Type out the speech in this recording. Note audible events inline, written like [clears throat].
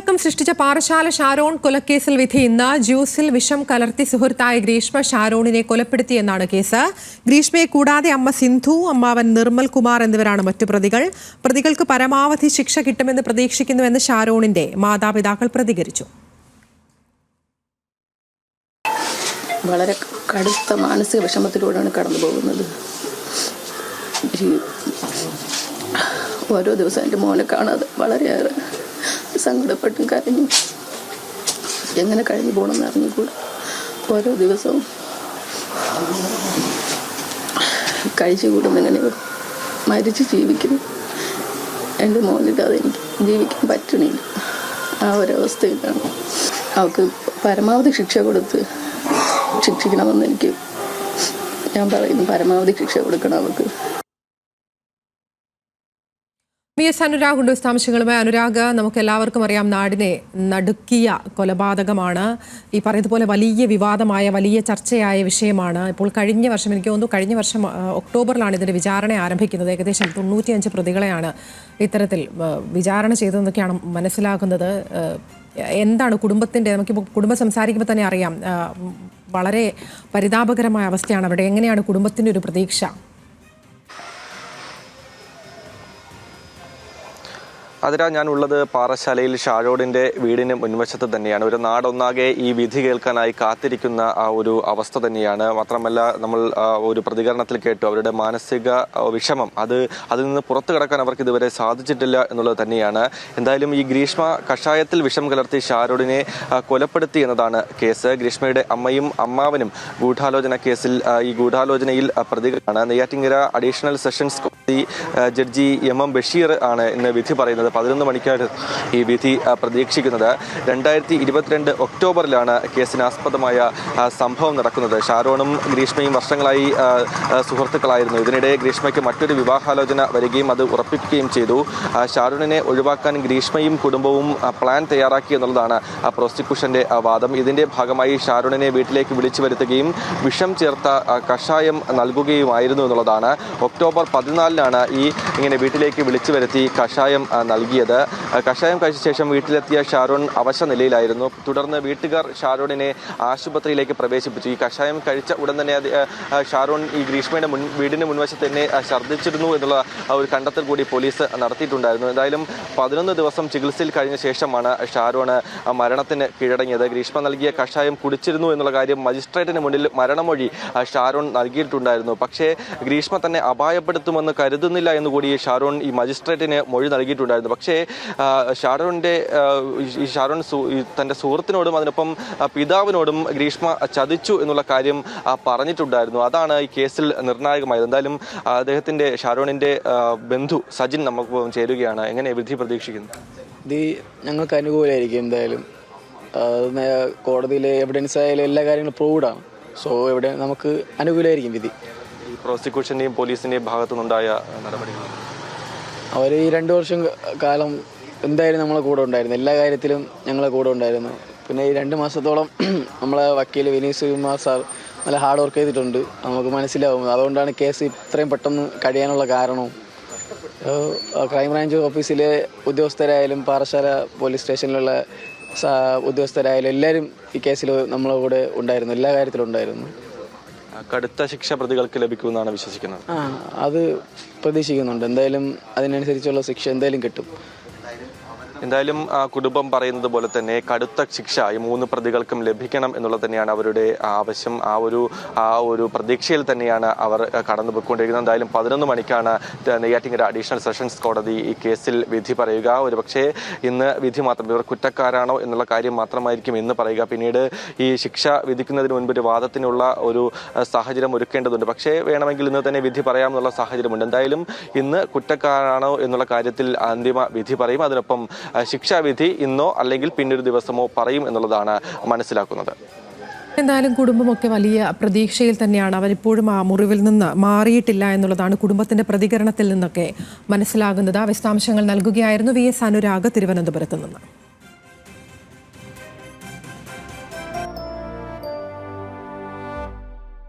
കോളിളക്കം സൃഷ്ടിച്ച പാറശാല ഷാരോൺ കൊലക്കേസിൽ വിധി ഇന്ന് ജ്യൂസിൽ വിഷം കലർത്തി സുഹൃത്തായ ഗ്രീഷ്മ ഷാരോണിനെ കൊലപ്പെടുത്തിയെന്നാണ് കേസ്. ഗ്രീഷ്മയെ കൂടാതെ അമ്മ സിന്ധു അമ്മാവൻ നിർമ്മൽ കുമാർ എന്നിവരാണ് മറ്റു പ്രതികൾ. പ്രതികൾക്ക് പരമാവധി ശിക്ഷ കിട്ടുമെന്ന് പ്രതീക്ഷിക്കുന്നുവെന്ന് ഷാരോണിന്റെ മാതാപിതാക്കൾ പ്രതികരിച്ചു. വളരെ കടുത്ത മാനസിക വിഷമത്തിലൂടെയാണ് കടന്നു പോകുന്നത് ഓരോ ദിവസം എന്റെ മോനെ കാണാതെ വളരെയേറെ സങ്കടപ്പെട്ടും കരഞ്ഞു. എങ്ങനെ കഴിഞ്ഞു പോകണമെന്ന് അറിഞ്ഞുകൂടാ. ഓരോ ദിവസവും കഴിച്ചു എങ്ങനെ മരിച്ച് ജീവിക്കുന്നു. എന്റെ മോനില്ലാതെ എനിക്ക് ജീവിക്കാൻ പറ്റണില്ല. ആ ഒരവസ്ഥയിലാണ്. അവൾക്ക് പരമാവധി ശിക്ഷ കൊടുത്ത് ശിക്ഷിക്കണമെന്ന് എനിക്ക് ഞാൻ പറയുന്നു. പരമാവധി ശിക്ഷ കൊടുക്കണം അവൾക്ക്. വി എസ് അനുരാഗ് ഉണ്ട് വിശദാംശങ്ങളുമായി അനുരാഗ്. നമുക്ക് എല്ലാവർക്കും അറിയാം നാടിനെ നടുക്കിയ കൊലപാതകമാണ്. ഈ പറയുന്നതുപോലെ വലിയ വിവാദമായ വലിയ ചർച്ചയായ വിഷയമാണ്. ഇപ്പോൾ കഴിഞ്ഞ വർഷം എനിക്ക് തോന്നുന്നു കഴിഞ്ഞ വർഷം ഒക്ടോബറിലാണ് ഇതിന്റെ വിചാരണ ആരംഭിക്കുന്നത്. ഏകദേശം തൊണ്ണൂറ്റിയഞ്ച് പ്രതികളെയാണ് ഇത്തരത്തിൽ വിചാരണ ചെയ്തതെന്നൊക്കെയാണ് മനസ്സിലാക്കുന്നത് എന്താണ് കുടുംബത്തിന്റെ നമുക്കിപ്പോൾ കുടുംബം സംസാരിക്കുമ്പോൾ തന്നെ അറിയാം. വളരെ പരിതാപകരമായ അവസ്ഥയാണ്. അവിടെ എങ്ങനെയാണ് കുടുംബത്തിന്റെ ഒരു പ്രതീക്ഷ? അതിരാ ഞാൻ ഉള്ളത് പാറശാലയിൽ ഷാരോഡിന്റെ വീടിന് മുൻവശത്ത് തന്നെയാണ്. ഒരു നാടൊന്നാകെ ഈ വിധി കേൾക്കാനായി കാത്തിരിക്കുന്ന ആ ഒരു അവസ്ഥ തന്നെയാണ്. മാത്രമല്ല നമ്മൾ ഒരു പ്രതികരണത്തിൽ കേട്ടു അവരുടെ മാനസിക വിഷമം. അത് അതിൽ നിന്ന് പുറത്തു കിടക്കാൻ അവർക്ക് ഇതുവരെ സാധിച്ചിട്ടില്ല എന്നുള്ളത് തന്നെയാണ്. എന്തായാലും ഈ ഗ്രീഷ്മ കഷായത്തിൽ വിഷം കലർത്തി ഷാരോഡിനെ കൊലപ്പെടുത്തി എന്നതാണ് കേസ്. ഗ്രീഷ്മയുടെ അമ്മയും അമ്മാവനും ഗൂഢാലോചന കേസിൽ ഈ ഗൂഢാലോചനയിൽ പ്രതികരണമാണ് Neyyattinkara additional sessions judge M M Basheer ആണ് ഇന്ന് വിധി പറയുന്നത്. പതിനൊന്ന് മണിക്കാണ് ഈ വിധി പ്രതീക്ഷിക്കുന്നത്. രണ്ടായിരത്തി ഇരുപത്തിരണ്ട് ഒക്ടോബറിലാണ് കേസിന് ആസ്പദമായ സംഭവം നടക്കുന്നത്. ഷാരോണും ഗ്രീഷ്മയും വർഷങ്ങളായി സുഹൃത്തുക്കളായിരുന്നു. ഇതിനിടെ ഗ്രീഷ്മയ്ക്ക് മറ്റൊരു വിവാഹാലോചന വരികയും അത് ഉറപ്പിക്കുകയും ചെയ്തു. ഷാരൂണിനെ ഒഴിവാക്കാൻ ഗ്രീഷ്മയും കുടുംബവും പ്ലാൻ തയ്യാറാക്കി എന്നുള്ളതാണ് പ്രോസിക്യൂഷന്റെ വാദം. ഇതിന്റെ ഭാഗമായി ഷാരോണിനെ വീട്ടിലേക്ക് വിളിച്ചു വരുത്തുകയും വിഷം ചേർത്ത കഷായം നൽകുകയുമായിരുന്നു എന്നുള്ളതാണ്. ഒക്ടോബർ പതിനാലിനാണ് ഈ ഇങ്ങനെ വീട്ടിലേക്ക് വിളിച്ചു വരുത്തി കഷായം നൽകിയത്. കഷായം കഴിച്ച ശേഷം വീട്ടിലെത്തിയ ഷാരോൺ അവശ നിലയിലായിരുന്നു. തുടർന്ന് വീട്ടുകാർ ഷാരോണിനെ ആശുപത്രിയിലേക്ക് പ്രവേശിപ്പിച്ചു. ഈ കഷായം കഴിച്ച ഉടൻ തന്നെ ഷാരോൺ ഈ ഗ്രീഷ്മയുടെ മുൻ വീടിന് മുൻവശത്ത് തന്നെ ഛർദ്ദിച്ചിരുന്നു എന്നുള്ള ഒരു കണ്ടെത്തൽ കൂടി പോലീസ് നടത്തിയിട്ടുണ്ടായിരുന്നു. എന്തായാലും പതിനൊന്ന് ദിവസം ചികിത്സയിൽ കഴിഞ്ഞ ശേഷമാണ് ഷാരോൺ മരണത്തിന് കീഴടങ്ങിയത്. ഗ്രീഷ്മ നൽകിയ കഷായം കുടിച്ചിരുന്നു എന്നുള്ള കാര്യം മജിസ്ട്രേറ്റിന് മുന്നിൽ മരണമൊഴി ഷാരോൺ നൽകിയിട്ടുണ്ടായിരുന്നു. പക്ഷേ ഗ്രീഷ്മ തന്നെ അപായപ്പെടുത്തുമെന്ന് കരുതുന്നില്ല എന്ന് കൂടി ഷാരോൺ ഈ മജിസ്ട്രേറ്റിന് മൊഴി നൽകിയിട്ടുണ്ടായിരുന്നു. പക്ഷേ ഷാരോണിന്റെ ഈ ഷാരോൺ തന്റെ സുഹൃത്തിനോടും അതിനൊപ്പം പിതാവിനോടും ഗ്രീഷ്മ ചതിച്ചു എന്നുള്ള കാര്യം പറഞ്ഞിട്ടുണ്ടായിരുന്നു. അതാണ് ഈ കേസിൽ നിർണായകമായത്. എന്തായാലും അദ്ദേഹത്തിന്റെ ഷാരോണിന്റെ ബന്ധു സജിൻ നമുക്ക് ചേരുകയാണ്. എങ്ങനെ വിധി പ്രതീക്ഷിക്കുന്നു? ഇത് ഞങ്ങൾക്ക് അനുകൂലമായിരിക്കും എന്തായാലും. കോടതിയിലെ എവിഡൻസ് ആയാലും എല്ലാ കാര്യങ്ങളും പ്രൂവ്ഡാണ് സോ എവിടെ നമുക്ക് അനുകൂലമായിരിക്കും വിധി. പ്രോസിക്യൂഷന്റെയും പോലീസിന്റെയും ഭാഗത്തു നിന്നുണ്ടായ നടപടികൾ? അവർ ഈ രണ്ട് വർഷം കാലം എന്തായാലും നമ്മളെ കൂടെ ഉണ്ടായിരുന്നു. എല്ലാ കാര്യത്തിലും ഞങ്ങളെ കൂടെ ഉണ്ടായിരുന്നു. പിന്നെ ഈ രണ്ട് മാസത്തോളം [clears throat] നമ്മളെ വക്കീൽ വിനീത് കുമാർ സാർ നല്ല ഹാർഡ് വർക്ക് ചെയ്തിട്ടുണ്ട്. നമുക്ക് മനസ്സിലാവും. അതുകൊണ്ടാണ് കേസ് ഇത്രയും പെട്ടെന്ന് കഴിയാനുള്ള കാരണവും. ക്രൈംബ്രാഞ്ച് ഓഫീസിലെ ഉദ്യോഗസ്ഥരായാലും പാറശാല പോലീസ് സ്റ്റേഷനിലുള്ള ഉദ്യോഗസ്ഥരായാലും എല്ലാവരും ഈ കേസിൽ നമ്മളെ കൂടെ ഉണ്ടായിരുന്നു. എല്ലാ കാര്യത്തിലും ഉണ്ടായിരുന്നു. കടുത്ത ശിക്ഷ പ്രതികൾക്ക് ലഭിക്കുമെന്നാണ് വിശ്വസിക്കുന്നത്. അത് പ്രതീക്ഷിക്കുന്നുണ്ട്. എന്തായാലും അതിനനുസരിച്ചുള്ള ശിക്ഷ എന്തായാലും കിട്ടും. എന്തായാലും ആ കുടുംബം പറയുന്നത് പോലെ തന്നെ കടുത്ത ശിക്ഷ ഈ മൂന്ന് പ്രതികൾക്കും ലഭിക്കണം എന്നുള്ളത് തന്നെയാണ് അവരുടെ ആവശ്യം. ആ ഒരു ആ ഒരു പ്രതീക്ഷയിൽ തന്നെയാണ് അവർ കടന്നു പോയിക്കൊണ്ടിരിക്കുന്നത്. എന്തായാലും പതിനൊന്ന് മണിക്കാണ് നെയ്യാറ്റിങ്ങര അഡീഷണൽ സെഷൻസ് കോടതി ഈ കേസിൽ വിധി പറയുക. ഒരു പക്ഷേ ഇന്ന് വിധി മാത്രം ഇവർ കുറ്റക്കാരാണോ എന്നുള്ള കാര്യം മാത്രമായിരിക്കും ഇന്ന് പറയുക. പിന്നീട് ഈ ശിക്ഷ വിധിക്കുന്നതിന് മുൻപ് ഒരു വാദത്തിനുള്ള ഒരു സാഹചര്യം ഒരുക്കേണ്ടതുണ്ട്. പക്ഷേ വേണമെങ്കിൽ ഇന്ന് തന്നെ വിധി പറയാമെന്നുള്ള സാഹചര്യമുണ്ട്. എന്തായാലും ഇന്ന് കുറ്റക്കാരാണോ എന്നുള്ള കാര്യത്തിൽ അന്തിമ വിധി പറയും. അതിനൊപ്പം ശിക്ഷാവിധി ഇന്നോ അല്ലെങ്കിൽ പിന്നൊരു ദിവസമോ പറയും എന്നുള്ളതാണ് മനസ്സിലാക്കുന്നത്. എന്തായാലും കുടുംബമൊക്കെ വലിയ പ്രതീക്ഷയിൽ തന്നെയാണ്. അവരിപ്പോഴും ആ മുറിവിൽ നിന്ന് മാറിയിട്ടില്ല എന്നുള്ളതാണ് കുടുംബത്തിന്റെ പ്രതികരണത്തിൽ നിന്നൊക്കെ മനസ്സിലാകുന്നത്. ആ വിശദാംശങ്ങൾ നൽകുകയായിരുന്നു വി എസ് അനുരാഗ് തിരുവനന്തപുരത്ത് നിന്ന്.